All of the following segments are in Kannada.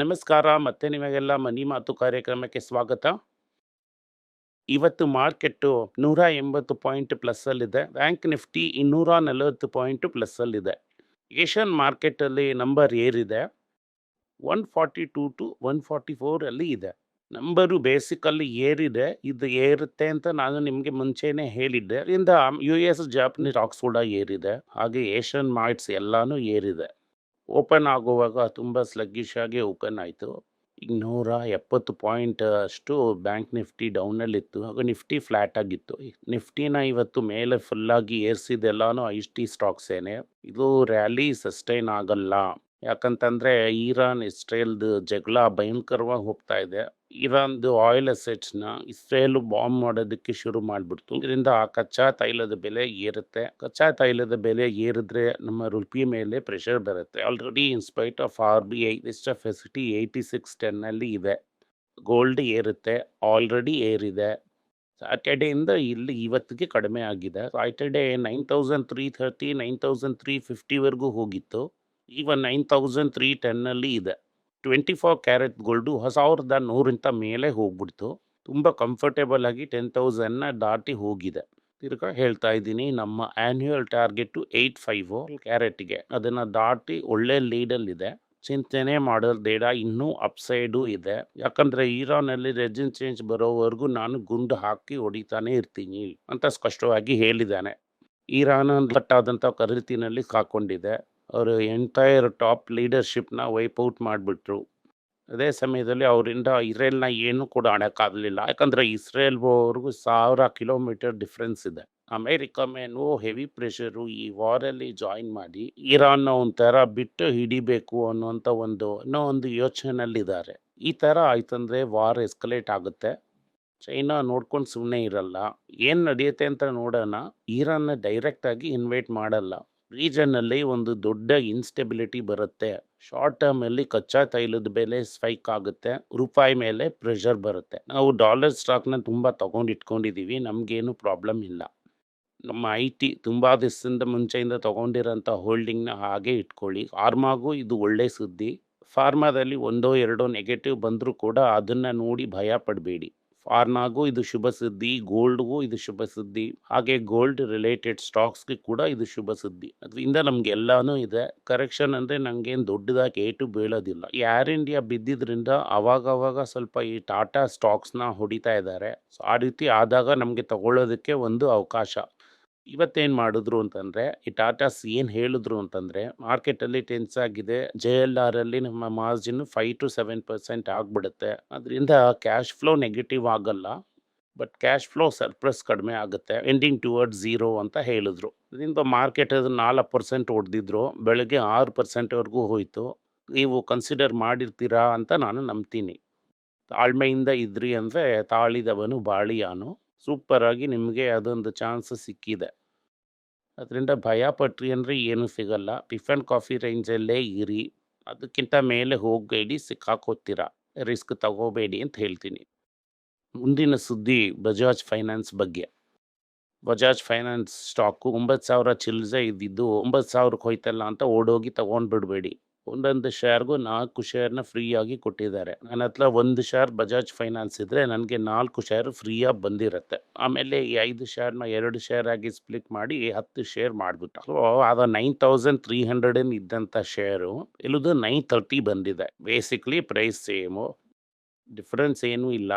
ನಮಸ್ಕಾರ, ಮತ್ತೆ ನಿಮಗೆಲ್ಲ ಮನಿ ಮಾತು ಕಾರ್ಯಕ್ರಮಕ್ಕೆ ಸ್ವಾಗತ. ಇವತ್ತು ಮಾರ್ಕೆಟ್ಟು ನೂರ ಎಂಬತ್ತು ಪಾಯಿಂಟ್ ಪ್ಲಸ್ಸಲ್ಲಿದೆ. ಬ್ಯಾಂಕ್ ನಿಫ್ಟಿ ಇನ್ನೂರ ನಲವತ್ತು ಪಾಯಿಂಟ್ ಪ್ಲಸ್ಸಲ್ಲಿದೆ. ಏಷ್ಯನ್ ಮಾರ್ಕೆಟಲ್ಲಿ ನಂಬರ್ ಏರಿದೆ. One forty two to one forty ಫೋರಲ್ಲಿ ಇದೆ. ನಂಬರು ಬೇಸಿಕಲ್ಲಿ ಏರಿದೆ. ಇದು ಏರುತ್ತೆ ಅಂತ ನಾನು ನಿಮಗೆ ಮುಂಚೆನೇ ಹೇಳಿದ್ದೆ. ಇದರಿಂದ ಯು ಎಸ್ ಜಾಪನೀಸ್ ಸ್ಟಾಕ್ಸ್ ಕೂಡ ಏರಿದೆ. ಹಾಗೆ ಏಷ್ಯನ್ ಮಾರ್ಟ್ಸ್ ಎಲ್ಲಾನು ಏರಿದೆ. ಓಪನ್ ಆಗುವಾಗ ತುಂಬ ಸ್ಲಗ್ಗಿಶ್ ಆಗಿ ಓಪನ್ ಆಯಿತು. ಈಗ ನೂರ ಎಪ್ಪತ್ತು ಪಾಯಿಂಟ್ ಅಷ್ಟು ಬ್ಯಾಂಕ್ ನಿಫ್ಟಿ ಡೌನಲ್ಲಿತ್ತು ಆಗ ನಿಫ್ಟಿ ಫ್ಲ್ಯಾಟ್ ಆಗಿತ್ತು. ನಿಫ್ಟಿನ ಇವತ್ತು ಮೇಲೆ ಫುಲ್ಲಾಗಿ ಏರ್ಸಿದ್ದೆಲ್ಲಾನು ಐ ಟಿ ಸ್ಟಾಕ್ಸೇನೆ ಇದು ರ್ಯಾಲಿ ಸಸ್ಟೈನ್ ಆಗಲ್ಲ. ಯಾಕಂತಂದರೆ ಈರಾನ್ ಇಸ್ರೇಲ್ದು ಜಗಳ ಭಯಂಕರವಾಗಿ ಹೋಗ್ತಾ ಇದೆ. ಇರಾನ್ದು ಆಯಿಲ್ ಅಸೆಟ್ಸ್ನ ಇಸ್ರೇಲ್ ಬಾಂಬ್ ಮಾಡೋದಕ್ಕೆ ಶುರು ಮಾಡಿಬಿಡ್ತು. ಇದರಿಂದ ಆ ಕಚ್ಚಾ ತೈಲದ ಬೆಲೆ ಏರುತ್ತೆ. ಕಚ್ಚಾ ತೈಲದ ಬೆಲೆ ಏರಿದ್ರೆ ನಮ್ಮ ರುಪಿ ಮೇಲೆ ಪ್ರೆಷರ್ ಬರುತ್ತೆ. Already in spite of R B I list facility eighty six ಟೆನ್ನಲ್ಲಿ ಇದೆ. ಗೋಲ್ಡ್ ಏರುತ್ತೆ ಆಲ್ರೆಡಿ ಏರಿದೆ. ಸ್ಯಾಟರ್ಡೆಯಿಂದ ಇಲ್ಲಿ ಇವತ್ತಿಗೆ ಕಡಿಮೆ ಆಗಿದೆ. Saturday nine thousand three thirty nine thousand three ಫಿಫ್ಟಿವರೆಗೂ ಹೋಗಿತ್ತು. ಈಗ ನೈನ್ ತೌಸಂಡ್ ತ್ರೀ ಟೆನ್ನಲ್ಲಿ ಇದೆ. ಟ್ವೆಂಟಿ ಫೋರ್ ಕ್ಯಾರೆಟ್ ಗೋಲ್ಡು ಸಾವಿರದ ನೂರಿಂದ ಮೇಲೆ ಹೋಗ್ಬಿಡ್ತು. ತುಂಬ ಕಂಫರ್ಟೇಬಲ್ ಆಗಿ ಟೆನ್ ತೌಸಂಡ್ನ ದಾಟಿ ಹೋಗಿದೆ. ತಿರ್ಗಾ ಹೇಳ್ತಾ ಇದ್ದೀನಿ, ನಮ್ಮ ಆ್ಯನ್ಯುಯಲ್ ಟಾರ್ಗೆಟು ಏಯ್ಟ್ ಫೈವ್ ಕ್ಯಾರೆಟ್ಗೆ. ಅದನ್ನು ದಾಟಿ ಒಳ್ಳೆ ಲೀಡಲ್ಲಿದೆ ಚಿಂತನೆ ಮಾಡೋದು ಬೇಡ ಇನ್ನೂ ಅಪ್ಸೈಡು ಇದೆ. ಯಾಕಂದರೆ ಈರಾನಲ್ಲಿ ರೆಜಿನ್ ಚೇಂಜ್ ಬರೋವರೆಗೂ ನಾನು ಗುಂಡು ಹಾಕಿ ಹೊಡಿತಾನೆ ಇರ್ತೀನಿ ಅಂತ ಸ್ಪಷ್ಟವಾಗಿ ಹೇಳಿದ್ದಾನೆ. ಇರಾನ್ ಲಟ್ಟಾದಂಥ ಕರೀತಿನಲ್ಲಿ ಕಾಕೊಂಡಿದೆ. ಅವರು ಎಂಟೈರ್ ಟಾಪ್ ಲೀಡರ್ಶಿಪ್ನ ವೈಪೌಟ್ ಮಾಡಿಬಿಟ್ರು. ಅದೇ ಸಮಯದಲ್ಲಿ ಅವರಿಂದ ಇಸ್ರೇಲ್ನ ಏನೂ ಕೂಡ ಆಡೋಕ್ಕಾಗಲಿಲ್ಲ. ಯಾಕಂದರೆ ಇಸ್ರೇಲ್ವರೆಗೂ ಸಾವಿರ ಕಿಲೋಮೀಟರ್ ಡಿಫ್ರೆನ್ಸ್ ಇದೆ. ಅಮೇರಿಕ ಮೇನು ಹೆವಿ ಪ್ರೆಷರು ಈ ವಾರಲ್ಲಿ ಜಾಯಿನ್ ಮಾಡಿ ಇರಾನ್ನ ಒಂಥರ ಬಿಟ್ಟು ಹಿಡಿಬೇಕು ಅನ್ನೋಂಥ ಒಂದು, ಅನ್ನೋ ಒಂದು ಯೋಚನೆಯಲ್ಲಿದ್ದಾರೆ. ಈ ಥರ ಆಯ್ತಂದ್ರೆ ವಾರ್ ಎಸ್ಕಲೇಟ್ ಆಗುತ್ತೆ. ಚೈನಾ ನೋಡ್ಕೊಂಡು ಸುಮ್ಮನೆ ಇರಲ್ಲ. ಏನು ನಡೆಯುತ್ತೆ ಅಂತ ನೋಡೋಣ. ಇರಾನ್ನ ಡೈರೆಕ್ಟಾಗಿ ಇನ್ವೈಟ್ ಮಾಡಲ್ಲ. ರೀಜನ್ನಲ್ಲಿ ಒಂದು ದೊಡ್ಡ ಇನ್ಸ್ಟೆಬಿಲಿಟಿ ಬರುತ್ತೆ. ಶಾರ್ಟ್ ಟರ್ಮಲ್ಲಿ ಕಚ್ಚಾ ತೈಲದ ಬೆಲೆ ಸ್ಪೈಕ್ ಆಗುತ್ತೆ. ರೂಪಾಯಿ ಮೇಲೆ ಪ್ರೆಷರ್ ಬರುತ್ತೆ. ನಾವು ಡಾಲರ್ ಸ್ಟಾಕ್ನ ತುಂಬ ತೊಗೊಂಡು ಇಟ್ಕೊಂಡಿದ್ದೀವಿ ನಮಗೇನು ಪ್ರಾಬ್ಲಮ್ ಇಲ್ಲ. ನಮ್ಮ ಐ ಟಿ ತುಂಬ ದಿವಸದಿಂದ ಮುಂಚೆಯಿಂದ ತೊಗೊಂಡಿರೋಂಥ ಹೋಲ್ಡಿಂಗ್ನ ಹಾಗೆ ಇಟ್ಕೊಳ್ಳಿ. ಫಾರ್ಮಾಗೂ ಇದು ಒಳ್ಳೆ ಸುದ್ದಿ. ಫಾರ್ಮಾದಲ್ಲಿ ಒಂದೋ ಎರಡೋ ನೆಗೆಟಿವ್ ಬಂದರೂ ಕೂಡ ಅದನ್ನು ನೋಡಿ ಭಯ ಪಡಬೇಡಿ. ಫಾರ್ಮಾಗೂ ಇದು ಶುಭ ಸುದ್ದಿ, ಗೋಲ್ಡ್ಗೂ ಇದು ಶುಭ ಸುದ್ದಿ, ಹಾಗೆ ಗೋಲ್ಡ್ ರಿಲೇಟೆಡ್ ಸ್ಟಾಕ್ಸ್ಗೆ ಕೂಡ ಇದು ಶುಭ ಸುದ್ದಿ. ಅದರಿಂದ ನಮ್ಗೆ ಎಲ್ಲಾನು ಇದೆ. ಕರೆಕ್ಷನ್ ಅಂದರೆ ನನಗೇನು ದೊಡ್ಡದಾಗಿ ಏಟು ಬೀಳೋದಿಲ್ಲ. ಏರ್ ಇಂಡಿಯಾ ಬಿದ್ದಿದ್ರಿಂದ ಅವಾಗವಾಗ ಅವಾಗ ಸ್ವಲ್ಪ ಈ ಟಾಟಾ ಸ್ಟಾಕ್ಸ್ನ ಹೊಡಿತಾ ಇದ್ದಾರೆ. ಸೊ ಆ ರೀತಿ ಆದಾಗ ನಮಗೆ ತಗೊಳ್ಳೋದಕ್ಕೆ ಒಂದು ಅವಕಾಶ. ಇವತ್ತೇನು ಮಾಡಿದ್ರು ಅಂತಂದರೆ, ಈ ಟಾಟಾಸ್ ಏನು ಹೇಳಿದ್ರು ಅಂತಂದರೆ, ಮಾರ್ಕೆಟಲ್ಲಿ ಟೆನ್ಸ್ ಆಗಿದೆ. ಜೆ ಎಲ್ ಆರಲ್ಲಿ ನಮ್ಮ margin five to seven percent ಆಗಿಬಿಡುತ್ತೆ. ಅದರಿಂದ ಕ್ಯಾಶ್ ಫ್ಲೋ ನೆಗೆಟಿವ್ ಆಗಲ್ಲ. ಬಟ್ ಕ್ಯಾಶ್ ಫ್ಲೋ ಸರ್ಪ್ಲಸ್ ಕಡಿಮೆ ಆಗುತ್ತೆ. ಎಂಡಿಂಗ್ ಟುವರ್ಡ್ ಝೀರೋ ಅಂತ ಹೇಳಿದ್ರು. ಇದರಿಂದ ಮಾರ್ಕೆಟ್ ಅದು ನಾಲ್ಕು ಪರ್ಸೆಂಟ್ ಹೊಡೆದಿದ್ರು ಬೆಳಗ್ಗೆ ಆರು ಪರ್ಸೆಂಟ್ವರೆಗೂ ಹೋಯಿತು. ನೀವು ಕನ್ಸಿಡರ್ ಮಾಡಿರ್ತೀರಾ ಅಂತ ನಾನು ನಂಬ್ತೀನಿ. ತಾಳ್ಮೆಯಿಂದ ಇದ್ರಿ ಅಂದರೆ ತಾಳಿದವನು ಬಾಳಿಯಾನು. ಸೂಪರಾಗಿ ನಿಮಗೆ ಅದೊಂದು ಚಾನ್ಸ್ ಸಿಕ್ಕಿದೆ. ಅದರಿಂದ ಭಯ ಪಟ್ರಿ ಅಂದರೆ ಏನೂ ಸಿಗಲ್ಲ. ಟಿಫನ್ ಕಾಫಿ ರೇಂಜಲ್ಲೇ ಇರಿ. ಅದಕ್ಕಿಂತ ಮೇಲೆ ಹೋಗಬೇಡಿ ಸಿಕ್ಕಾಕೋತೀರ ರಿಸ್ಕ್ ತಗೋಬೇಡಿ ಅಂತ ಹೇಳ್ತೀನಿ. ಮುಂದಿನ ಸುದ್ದಿ ಬಜಾಜ್ ಫೈನಾನ್ಸ್ ಬಗ್ಗೆ. ಬಜಾಜ್ ಫೈನಾನ್ಸ್ ಸ್ಟಾಕು ಒಂಬತ್ತು ಸಾವಿರ ಚಿಲ್ಸೆ ಇದ್ದಿದ್ದು, ಒಂಬತ್ತು ಸಾವಿರಕ್ಕೆ ಹೋಯ್ತಲ್ಲ ಅಂತ ಓಡೋಗಿ ತೊಗೊಂಡ್ಬಿಡ್ಬೇಡಿ. ಬಿಡಬೇಡಿ ಒಂದೊಂದು ಶೇರ್ಗೂ ನಾಲ್ಕು ಶೇರ್ನ ಫ್ರೀಯಾಗಿ ಕೊಟ್ಟಿದ್ದಾರೆ. ನನ್ನ ಹತ್ರ ಒಂದು ಶೇರ್ ಬಜಾಜ್ ಫೈನಾನ್ಸ್ ಇದ್ದರೆ ನನಗೆ ನಾಲ್ಕು ಶೇರ್ ಫ್ರೀಯಾಗಿ ಬಂದಿರುತ್ತೆ. ಆಮೇಲೆ ಈ ಐದು ಶೇರ್ನ ಎರಡು ಶೇರ್ ಆಗಿ ಸ್ಪ್ಲಿಟ್ ಮಾಡಿ ಹತ್ತು ಶೇರ್ ಮಾಡಿಬಿಟ್ಟು. ಅದು ನೈನ್ ತೌಸಂಡ್ ತ್ರೀ ಹಂಡ್ರೆಡ್ ಇದ್ದಂಥ ಶೇರು ಇಲ್ಲದು ನೈನ್ ತರ್ಟಿ ಬಂದಿದೆ. ಬೇಸಿಕ್ಲಿ ಪ್ರೈಸ್ ಸೇಮು ಡಿಫ್ರೆನ್ಸ್ ಏನೂ ಇಲ್ಲ.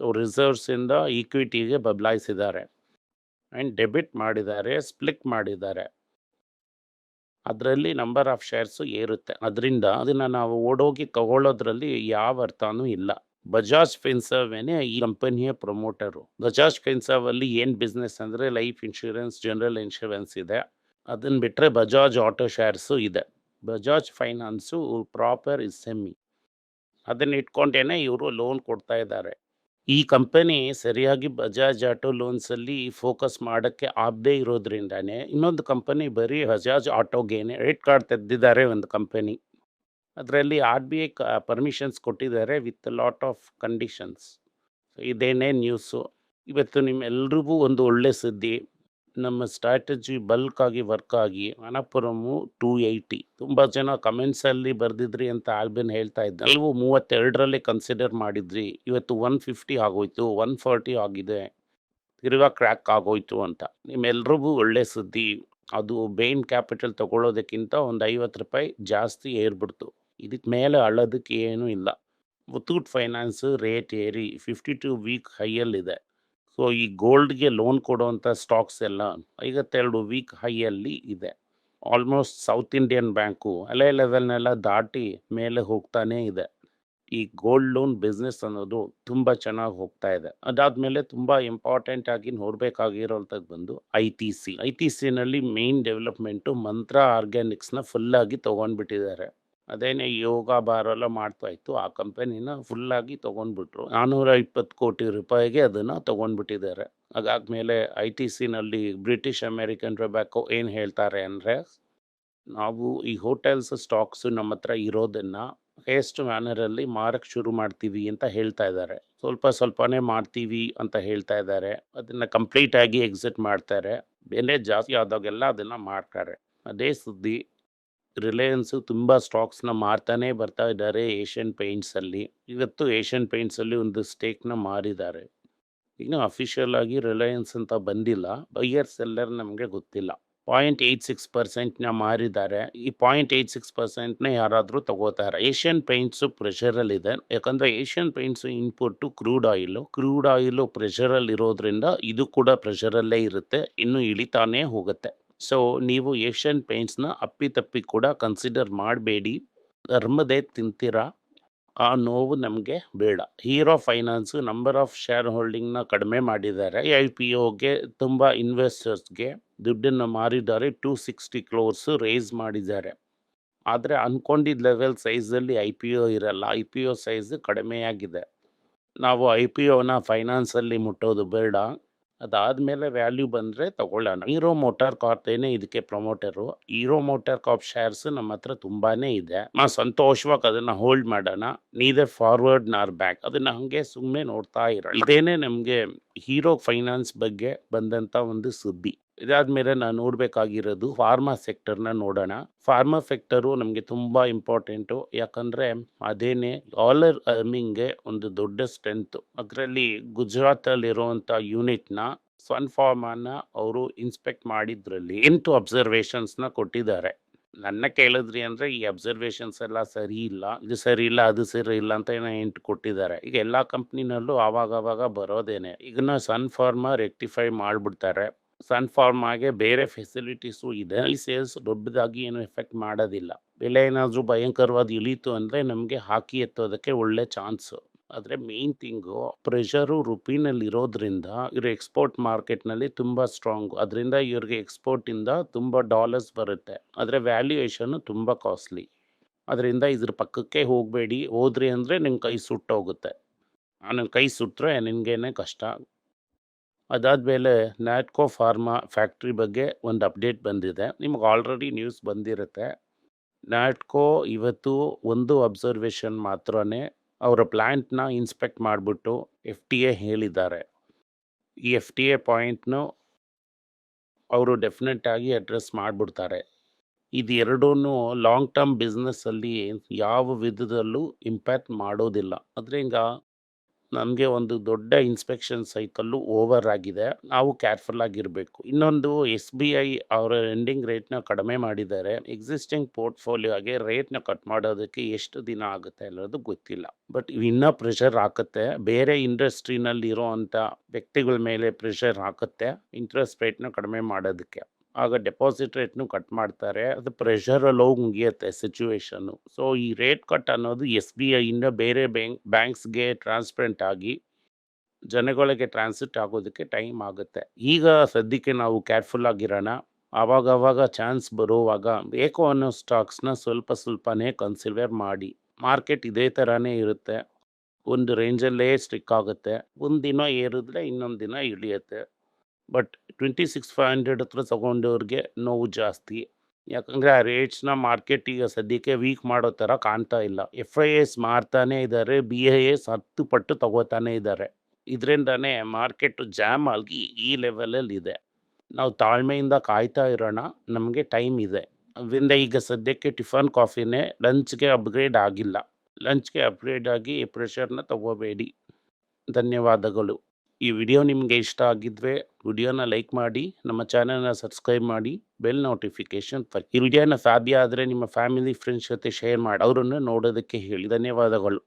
ಸೊ ರಿಸರ್ವ್ಸಿಂದ ಈಕ್ವಿಟಿಗೆ ಬದಲಾಯಿಸಿದ್ದಾರೆ. ಆ್ಯಂಡ್ ಡೆಬಿಟ್ ಮಾಡಿದ್ದಾರೆ ಸ್ಪ್ಲಿಟ್ ಮಾಡಿದ್ದಾರೆ. ಅದರಲ್ಲಿ ನಂಬರ್ ಆಫ್ ಶೇರ್ಸು ಏರುತ್ತೆ. ಅದರಿಂದ ಅದನ್ನು ನಾವು ಓಡೋಗಿ ತಗೊಳ್ಳೋದ್ರಲ್ಲಿ ಯಾವ ಅರ್ಥನೂ ಇಲ್ಲ. ಬಜಾಜ್ ಫಿನ್ಸರ್ವೇನೆ ಈ ಕಂಪನಿಯ ಪ್ರಮೋಟರು. ಬಜಾಜ್ ಫಿನ್ಸರ್ವ್ ಅಲ್ಲಿ ಏನು ಬಿಸ್ನೆಸ್ ಅಂದರೆ ಲೈಫ್ ಇನ್ಶೂರೆನ್ಸ್ ಜನರಲ್ ಇನ್ಶೂರೆನ್ಸ್ ಇದೆ. ಅದನ್ನು ಬಿಟ್ಟರೆ ಬಜಾಜ್ ಆಟೋ ಶೇರ್ಸು ಇದೆ. Bajaj finance proper is same ಅದನ್ನ ಇಟ್ಕೊಂಡೇನೆ ಇವರು ಲೋನ್ ಕೊಡ್ತಾ ಇದ್ದಾರೆ. ಈ ಕಂಪನಿ ಸರಿಯಾಗಿ ಬಜಾಜ್ ಆಟೋ ಲೋನ್ಸಲ್ಲಿ ಫೋಕಸ್ ಮಾಡೋಕ್ಕೆ ಆಗದೇ ಇರೋದ್ರಿಂದಾನೆ ಇನ್ನೊಂದು ಕಂಪನಿ ಬರೀ ಬಜಾಜ್ ಆಟೋಗೇನೆ ರೇಟ್ ಕಾರ್ಡ್ ತೆಗೆದಿದ್ದಾರೆ ಒಂದು ಕಂಪನಿ ಅದರಲ್ಲಿ ಆರ್ ಬಿ ಐ ಪರ್ಮಿಷನ್ಸ್ ಕೊಟ್ಟಿದ್ದಾರೆ ವಿತ್ ಲಾಟ್ ಆಫ್ ಕಂಡೀಷನ್ಸ್ ಇದೇನೇ ನ್ಯೂಸು ಇವತ್ತು ನಿಮ್ಮೆಲ್ರಿಗೂ ಒಂದು ಒಳ್ಳೆ ಸುದ್ದಿ. ನಮ್ಮ ಸ್ಟ್ರಾಟಜಿ ಬಲ್ಕ್ ಆಗಿ ವರ್ಕ್ ಆಗಿ ಅನಪುರಮು ಟೂ ಏಯ್ಟಿ ತುಂಬ ಜನ ಕಮೆಂಟ್ಸಲ್ಲಿ ಬರೆದಿದ್ರಿ ಅಂತ ಆಲ್ಬಿನ್ ಹೇಳ್ತಾ ಇದ್ದ. ನೀವು ಮೂವತ್ತೆರಡರಲ್ಲಿ ಕನ್ಸಿಡರ್ ಮಾಡಿದ್ರಿ. ಇವತ್ತು ಒನ್ ಫಿಫ್ಟಿ ಆಗೋಯ್ತು, ಒನ್ ಫಾರ್ಟಿ ಆಗಿದೆ. ತಿರುಗಾ ಕ್ರ್ಯಾಕ್ ಆಗೋಯ್ತು ಅಂತ. ನಿಮ್ಮೆಲ್ರಿಗೂ ಒಳ್ಳೆ ಸುದ್ದಿ. ಅದು ಬೇನ್ ಕ್ಯಾಪಿಟಲ್ ತಗೊಳ್ಳೋದಕ್ಕಿಂತ ಒಂದು ಐವತ್ತು ರೂಪಾಯಿ ಜಾಸ್ತಿ ಏರ್ಬಿಡ್ತು ಇದಕ್ಕೆ ಮೇಲೆ ಅಳೋದಕ್ಕೆ ಏನೂ ಇಲ್ಲ. ಮುತ್ತೂಟ್ ಫೈನಾನ್ಸ್ ರೇಟ್ ಏರಿ ಫಿಫ್ಟಿ ಟು ವೀಕ್ ಹೈಯಲ್ಲಿದೆ. ಈ ಗೋಲ್ಡ್ಗೆ ಲೋನ್ ಕೊಡುವಂಥ ಸ್ಟಾಕ್ಸ್ ಎಲ್ಲ ಐವತ್ತೆರಡು ವೀಕ್ ಹೈಯಲ್ಲಿ ಇದೆ. ಆಲ್ಮೋಸ್ಟ್ ಸೌತ್ ಇಂಡಿಯನ್ ಬ್ಯಾಂಕು ಅಲೆ ಲೆವೆಲ್ನೆಲ್ಲ ದಾಟಿ ಮೇಲೆ ಹೋಗ್ತಾನೇ ಇದೆ. ಈ ಗೋಲ್ಡ್ ಲೋನ್ ಬಿಸ್ನೆಸ್ ಅನ್ನೋದು ತುಂಬ ಚೆನ್ನಾಗಿ ಹೋಗ್ತಾ ಇದೆ. ಅದಾದಮೇಲೆ ತುಂಬ ಇಂಪಾರ್ಟೆಂಟ್ ಆಗಿ ನೋಡಬೇಕಾಗಿರೋಂಥದ್ದು ಬಂದು I T C I T ಸಿನಲ್ಲಿ main development Mantra ಆರ್ಗ್ಯಾನಿಕ್ಸ್ನ ಫುಲ್ಲಾಗಿ ತೊಗೊಂಡ್ಬಿಟ್ಟಿದ್ದಾರೆ. ಅದೇನೇ ಯೋಗ ಬಾರೆಲ್ಲ ಮಾಡ್ತಾ ಇತ್ತು, ಆ ಕಂಪನಿನ ಫುಲ್ಲಾಗಿ ತೊಗೊಂಡ್ಬಿಟ್ರು. ನಾನ್ನೂರ ಇಪ್ಪತ್ತು ಕೋಟಿ ರೂಪಾಯಿಗೆ ಅದನ್ನು ತೊಗೊಂಡ್ಬಿಟ್ಟಿದ್ದಾರೆ. ಅದಾದಮೇಲೆ ಐ ಟಿ ಸಿನಲ್ಲಿ ಬ್ರಿಟಿಷ್ ಅಮೇರಿಕನ್ ಟೊಬ್ಯಾಕೋ ಏನು ಹೇಳ್ತಾರೆ ಅಂದರೆ, ನಾವು ಈ ಹೋಟೆಲ್ಸ್, ಸ್ಟಾಕ್ಸು ನಮ್ಮ ಹತ್ರ ಇರೋದನ್ನು ಹೇಸ್ಟ್ ಮ್ಯಾನರಲ್ಲಿ ಮಾರಕ್ಕೆ ಶುರು ಮಾಡ್ತೀವಿ ಅಂತ ಹೇಳ್ತಾ ಇದ್ದಾರೆ. ಸ್ವಲ್ಪ ಸ್ವಲ್ಪನೇ ಮಾಡ್ತೀವಿ ಅಂತ ಹೇಳ್ತಾ ಇದ್ದಾರೆ. ಅದನ್ನು ಕಂಪ್ಲೀಟಾಗಿ ಎಕ್ಸಿಟ್ ಮಾಡ್ತಾರೆ. ಬೆಲೆ ಜಾಸ್ತಿ ಆದಾಗೆಲ್ಲ ಅದನ್ನು ಮಾಡ್ತಾರೆ. ಅದೇ ಸುದ್ದಿ. ರಿಲಯನ್ಸು ತುಂಬ ಸ್ಟಾಕ್ಸ್ನ ಮಾರ್ತಾನೆ ಬರ್ತಾ ಇದ್ದಾರೆ ಏಷ್ಯನ್ ಪೇಂಟ್ಸಲ್ಲಿ. ಇವತ್ತು ಏಷ್ಯನ್ ಪೇಂಟ್ಸಲ್ಲಿ ಒಂದು ಸ್ಟೇಕ್ನ ಮಾರಿದ್ದಾರೆ. ಇನ್ನು ಅಫಿಷಿಯಲ್ ಆಗಿ ರಿಲಯನ್ಸ್ ಅಂತ ಬಂದಿಲ್ಲ. ಬೈಯರ್ ಸೆಲ್ಲರ್ ನಮಗೆ ಗೊತ್ತಿಲ್ಲ. ಪಾಯಿಂಟ್ ಏಯ್ಟ್ ಸಿಕ್ಸ್ ಪರ್ಸೆಂಟ್ನ ಮಾರಿದ್ದಾರೆ. ಈ ಪಾಯಿಂಟ್ ಏಯ್ಟ್ ಸಿಕ್ಸ್ ಪರ್ಸೆಂಟ್ನ ಯಾರಾದರೂ ತಗೋತಾರೆ? ಏಷ್ಯನ್ ಪೇಂಟ್ಸು ಪ್ರೆಷರಲ್ಲಿದೆ. ಯಾಕಂದರೆ Asian paints input crude oil. Crude oil ಪ್ರೆಷರಲ್ಲಿ ಇರೋದ್ರಿಂದ ಇದು ಕೂಡ ಪ್ರೆಷರಲ್ಲೇ ಇರುತ್ತೆ. ಇನ್ನು ಇಳಿತಾನೇ ಹೋಗುತ್ತೆ. ಸೊ ನೀವು ಏಷ್ಯನ್ ಪೇಂಟ್ಸ್ನ ಅಪ್ಪಿತಪ್ಪಿ ಕೂಡ ಕನ್ಸಿಡರ್ ಮಾಡಬೇಡಿ. ಧರ್ಮದೇ ತಿಂತೀರಾ? ಆ ನೋವು ನಮಗೆ ಬೇಡ. Hero finance number of share ಹೋಲ್ಡಿಂಗ್ನ ಕಡಿಮೆ ಮಾಡಿದ್ದಾರೆ. ಐ ಪಿ ಒಗೆ ತುಂಬ ಇನ್ವೆಸ್ಟರ್ಸ್ಗೆ ದುಡ್ಡನ್ನು ಮಾರಿದ್ದಾರೆ. ಟೂ ಸಿಕ್ಸ್ಟಿ ಕ್ಲೋರ್ಸು ರೇಸ್ ಮಾಡಿದ್ದಾರೆ. ಆದರೆ ಅಂದ್ಕೊಂಡಿದ್ದ ಲೆವೆಲ್ ಸೈಜಲ್ಲಿ ಐ ಪಿ ಒ ಇರಲ್ಲ. ಐ ಪಿ ಒ ಸೈಜ್ ಕಡಿಮೆಯಾಗಿದೆ. ನಾವು ಐ ಪಿ ಒನ ಫೈನಾನ್ಸಲ್ಲಿ ಮುಟ್ಟೋದು ಬೇಡ. ಅದಾದಮೇಲೆ ವ್ಯಾಲ್ಯೂ ಬಂದರೆ ತಗೊಳ್ಳೋಣ. ಹೀರೋ ಮೋಟಾರ್ ಕಾರ್ಪ್ದೇನೆ ಇದಕ್ಕೆ promoter. Hero motor corp shares ನಮ್ಮ ಹತ್ರ ತುಂಬಾ ಇದೆ. ನಾವು ಸಂತೋಷವಾಗಿ ಅದನ್ನು ಹೋಲ್ಡ್ ಮಾಡೋಣ. Neither forward nor back. ಅದನ್ನು ಹಾಗೆ ಸುಮ್ಮನೆ ನೋಡ್ತಾ ಇರೋಣ ಇದೇನೆ ನಮಗೆ ಹೀರೋ ಫೈನಾನ್ಸ್ ಬಗ್ಗೆ ಬಂದಂಥ ಒಂದು ಸುದ್ದಿ. ಇದಾದ್ಮೇಲೆ ನಾನು ನೋಡಬೇಕಾಗಿರೋದು ಫಾರ್ಮಾ ಸೆಕ್ಟರ್ನ ನೋಡೋಣ. ಫಾರ್ಮಾ ಸೆಕ್ಟರು ನಮಗೆ ತುಂಬ ಇಂಪಾರ್ಟೆಂಟು. ಯಾಕಂದರೆ ಅದೇನೇ ಡಾಲರ್ ಅರ್ನಿಂಗ್ಗೆ ಒಂದು ದೊಡ್ಡ ಸ್ಟ್ರೆಂತು. ಅದರಲ್ಲಿ ಗುಜರಾತಲ್ಲಿರುವಂಥ ಯೂನಿಟ್ನ ಸನ್ ಫಾರ್ಮಾನ ಅವರು ಇನ್ಸ್ಪೆಕ್ಟ್ ಮಾಡಿದ್ರಲ್ಲಿ ಎಂಟು ಅಬ್ಸರ್ವೇಷನ್ಸ್ನ ಕೊಟ್ಟಿದ್ದಾರೆ. ನನ್ನ ಕೇಳಿದ್ರಿ ಅಂದರೆ ಈ ಅಬ್ಸರ್ವೇಷನ್ಸ್ ಎಲ್ಲ ಸರಿ ಇಲ್ಲ, ಇದು ಸರಿ ಇಲ್ಲ, ಅದು ಸರಿ ಇಲ್ಲ ಅಂತ ಏನೋ ಎಂಟು ಕೊಟ್ಟಿದ್ದಾರೆ. ಈಗ ಎಲ್ಲ ಕಂಪ್ನಿನಲ್ಲೂ ಆವಾಗವಾಗ ಆವಾಗ ಬರೋದೇನೆ. ಈಗ ಸನ್ ಫಾರ್ಮಾ ರೆಕ್ಟಿಫೈ ಮಾಡಿಬಿಡ್ತಾರೆ. ಸನ್ ಫಾರ್ಮಾಗೆ ಬೇರೆ ಫೆಸಿಲಿಟೀಸು ಇದರಲ್ಲಿ ಸೇಲ್ಸ್ ದೊಡ್ಡದಾಗಿ ಏನು ಎಫೆಕ್ಟ್ ಮಾಡೋದಿಲ್ಲ. ಬೆಲೆ ಏನಾದರೂ ಭಯಂಕರವಾದ ಇಳೀತು ಅಂದರೆ ನಮಗೆ ಹಾಕಿ ಎತ್ತೋದಕ್ಕೆ ಒಳ್ಳೆ ಚಾನ್ಸು ಆದರೆ ಮೇನ್ ಥಿಂಗು ಪ್ರೆಷರು ರುಪಿನಲ್ಲಿ ಇರೋದ್ರಿಂದ ಇವರು ಎಕ್ಸ್ಪೋರ್ಟ್ ಮಾರ್ಕೆಟ್ನಲ್ಲಿ ತುಂಬ ಸ್ಟ್ರಾಂಗು ಅದರಿಂದ ಇವ್ರಿಗೆ ಎಕ್ಸ್ಪೋರ್ಟಿಂದ ತುಂಬ ಡಾಲರ್ಸ್ ಬರುತ್ತೆ. ಆದರೆ ವ್ಯಾಲ್ಯೂಯೇಷನ್ನು ತುಂಬ ಕಾಸ್ಟ್ಲಿ ಅದರಿಂದ ಇದ್ರ ಪಕ್ಕಕ್ಕೆ ಹೋಗಬೇಡಿ. ಹೋದ್ರಿ ಅಂದರೆ ನಿಮ್ಮ ಕೈ ಸುಟ್ಟೋಗುತ್ತೆ. ನನ್ನ ಕೈ ಸುಟ್ಟರೆ ನಿನಗೇನೆ ಕಷ್ಟ. ಅದಾದಮೇಲೆ ನ್ಯಾಟ್ಕೋ ಫಾರ್ಮಾ ಫ್ಯಾಕ್ಟ್ರಿ ಬಗ್ಗೆ ಒಂದು ಅಪ್ಡೇಟ್ ಬಂದಿದೆ. ನಿಮ್ಗೆ ಆಲ್ರೆಡಿ ನ್ಯೂಸ್ ಬಂದಿರುತ್ತೆ. ನ್ಯಾಟ್ಕೋ ಇವತ್ತು ಒಂದು ಅಬ್ಸರ್ವೇಷನ್ ಮಾತ್ರನೇ ಅವರ ಪ್ಲ್ಯಾಂಟ್ನ ಇನ್ಸ್ಪೆಕ್ಟ್ ಮಾಡಿಬಿಟ್ಟು ಎಫ್ ಟಿ ಎ ಹೇಳಿದ್ದಾರೆ. ಈ ಎಫ್ ಟಿ ಎ ಪಾಯಿಂಟ್ನು ಅವರು ಡೆಫಿನೆಟ್ಟಾಗಿ ಅಡ್ರೆಸ್ ಮಾಡಿಬಿಡ್ತಾರೆ. ಇದು ಎರಡೂ ಲಾಂಗ್ ಟರ್ಮ್ ಬಿಸ್ನೆಸ್ಸಲ್ಲಿ ಯಾವ ವಿಧದಲ್ಲೂ ಇಂಪ್ಯಾಕ್ಟ್ ಮಾಡೋದಿಲ್ಲ. ಅದರಿಂದ ನಮಗೆ ಒಂದು ದೊಡ್ಡ ಇನ್ಸ್ಪೆಕ್ಷನ್ ಸೈಕಲ್ಲು ಓವರ್ ಆಗಿದೆ. ನಾವು ಕೇರ್ಫುಲ್ ಆಗಿರಬೇಕು. ಇನ್ನೊಂದು ಎಸ್ ಬಿ ಐ ಅವರ ಎಂಡಿಂಗ್ ರೇಟ್ನ ಕಡಿಮೆ ಮಾಡಿದ್ದಾರೆ. ಎಕ್ಸಿಸ್ಟಿಂಗ್ ಪೋರ್ಟ್ಫೋಲಿಯೋಗೆ ರೇಟ್ನ ಕಟ್ ಮಾಡೋದಕ್ಕೆ ಎಷ್ಟು ದಿನ ಆಗುತ್ತೆ ಅನ್ನೋದು ಗೊತ್ತಿಲ್ಲ. ಬಟ್ ಇನ್ನೂ ಪ್ರೆಷರ್ ಹಾಕುತ್ತೆ. ಬೇರೆ ಇಂಡಸ್ಟ್ರಿನಲ್ಲಿ ಇರೋವಂಥ ವ್ಯಕ್ತಿಗಳ ಮೇಲೆ ಪ್ರೆಷರ್ ಹಾಕುತ್ತೆ. ಇಂಟ್ರೆಸ್ಟ್ ರೇಟ್ನ ಕಡಿಮೆ ಮಾಡೋದಕ್ಕೆ. ಆಗ ಡೆಪಾಸಿಟ್ ರೇಟ್ನು ಕಟ್ ಮಾಡ್ತಾರೆ. ಅದು ಪ್ರೆಷರಲ್ಲಿ ಹೋಗಿ ಮುಗಿಯುತ್ತೆ ಸಿಚುವೇಶನ್ನು ಸೊ, ಈ ರೇಟ್ ಕಟ್ ಅನ್ನೋದು ಎಸ್ ಬಿ ಐಯಿಂದ ಬೇರೆ ಬ್ಯಾಂಕ್, ಬ್ಯಾಂಕ್ಸ್ಗೆ ಟ್ರಾನ್ಸ್ಪರೆಂಟ್ ಆಗಿ ಜನಗಳಿಗೆ ಟ್ರಾನ್ಸಿಟ್ ಆಗೋದಕ್ಕೆ ಟೈಮ್ ಆಗುತ್ತೆ. ಈಗ ಸದ್ಯಕ್ಕೆ ನಾವು ಕೇರ್ಫುಲ್ ಆಗಿರೋಣ. ಆವಾಗ ಆವಾಗ ಚಾನ್ಸ್ ಬರುವಾಗ ಬೇಕು ಅನ್ನೋ ಸ್ಟಾಕ್ಸ್ನ ಸ್ವಲ್ಪ ಸ್ವಲ್ಪನೇ ಕನ್ಸಿಡರ್ ಮಾಡಿ. ಮಾರ್ಕೆಟ್ ಇದೇ ಥರನೇ ಇರುತ್ತೆ. ಒಂದು ರೇಂಜಲ್ಲೇ ಸ್ಟಿಕ್ ಆಗುತ್ತೆ. ಒಂದು ದಿನ ಏರಿದ್ರೆ ಇನ್ನೊಂದು ದಿನ ಇಳಿಯುತ್ತೆ. But twenty six five hundred ಹತ್ರ ತೊಗೊಂಡವ್ರಿಗೆ ನೋವು ಜಾಸ್ತಿ. ಯಾಕಂದರೆ ಆ ರೇಟ್ಸ್ನ ಮಾರ್ಕೆಟ್ ಈಗ ಸದ್ಯಕ್ಕೆ ವೀಕ್ ಮಾಡೋ ಥರ ಕಾಣ್ತಾ ಇಲ್ಲ. ಎಫ್ ಐ ಎಸ್ ಮಾರ್ತಾನೇ ಇದ್ದಾರೆ ಬಿ ಐ ಎಸ್ ಹತ್ತು ಪಟ್ಟು ತಗೋತಾನೆ ಇದ್ದಾರೆ ಇದರಿಂದನೇ ಮಾರ್ಕೆಟ್ ಜಾಮ್ ಆಗಿ ಈ ಲೆವೆಲಲ್ಲಿ ಇದೆ. ನಾವು ತಾಳ್ಮೆಯಿಂದ ಕಾಯ್ತಾ ಇರೋಣ, ನಮಗೆ ಟೈಮ್ ಇದೆ. ಅದರಿಂದ ಈಗ ಸದ್ಯಕ್ಕೆ ಟಿಫನ್ ಕಾಫಿನೇ ಲಂಚ್ಗೆ ಅಪ್ಗ್ರೇಡ್ ಆಗಿಲ್ಲ. ಲಂಚ್ಗೆ ಅಪ್ಗ್ರೇಡ್ ಆಗಿ ಪ್ರೆಷರ್ನ ತಗೋಬೇಡಿ. ಧನ್ಯವಾದಗಳು. ಈ ವಿಡಿಯೋ ನಿಮಗೆ ಇಷ್ಟ ಆಗಿದ್ದರೆ ವಿಡಿಯೋನ ಲೈಕ್ ಮಾಡಿ, ನಮ್ಮ ಚಾನಲ್ನ ಸಬ್ಸ್ಕ್ರೈಬ್ ಮಾಡಿ, ಬೆಲ್ ನೋಟಿಫಿಕೇಶನ್ ಈ ವಿಡಿಯೋನ ಸಾಧ್ಯ ಆದರೆ ನಿಮ್ಮ ಫ್ಯಾಮಿಲಿ, ಫ್ರೆಂಡ್ಸ್ ಜೊತೆ ಶೇರ್ ಮಾಡಿ, ಅವರನ್ನು ನೋಡೋದಕ್ಕೆ ಹೇಳಿ. ಧನ್ಯವಾದಗಳು.